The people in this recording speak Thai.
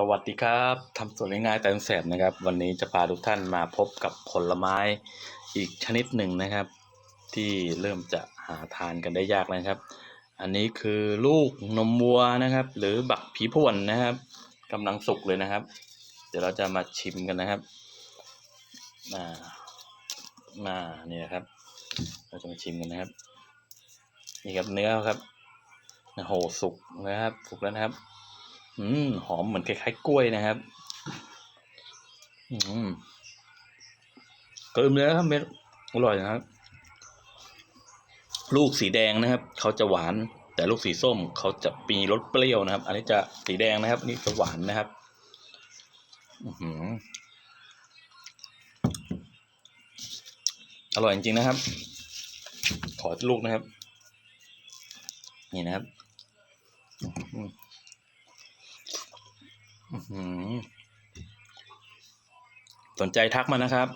สวัสดีครับทำสวนง่ายๆแต่แสบนะครับ วันนี้จะพาทุกท่านมาพบกับผลไม้อีกชนิดหนึ่งนะครับ ที่เริ่มจะหาทานกันได้ยากแล้วนะครับ อันนี้คือลูกนมวัวนะครับ หรือบักผีพวนนะครับกำลังสุกเลยนะครับ เดี๋ยวเราจะมาชิมกันนะครับมามานี่ยครับ เราจะมาชิมกันนะครับนี่ครับเนื้อครับโหสุกนะครับสุกแล้วนะครับ อืมหอมเหมือนคล้ายๆกล้วยนะครับ อืมเกินเนื้อครับเม็ดอร่อยนะครับ ลูกสีแดงนะครับ เขาจะหวาน แต่ลูกสีส้มเขาจะมีรสเปรี้ยวนะครับ อันนี้จะสีแดงนะครับ นี่จะหวานนะครับ อืออร่อยจริงๆนะครับ ขอลูกนะครับ นี่นะครับ สนใจทักมานะครับ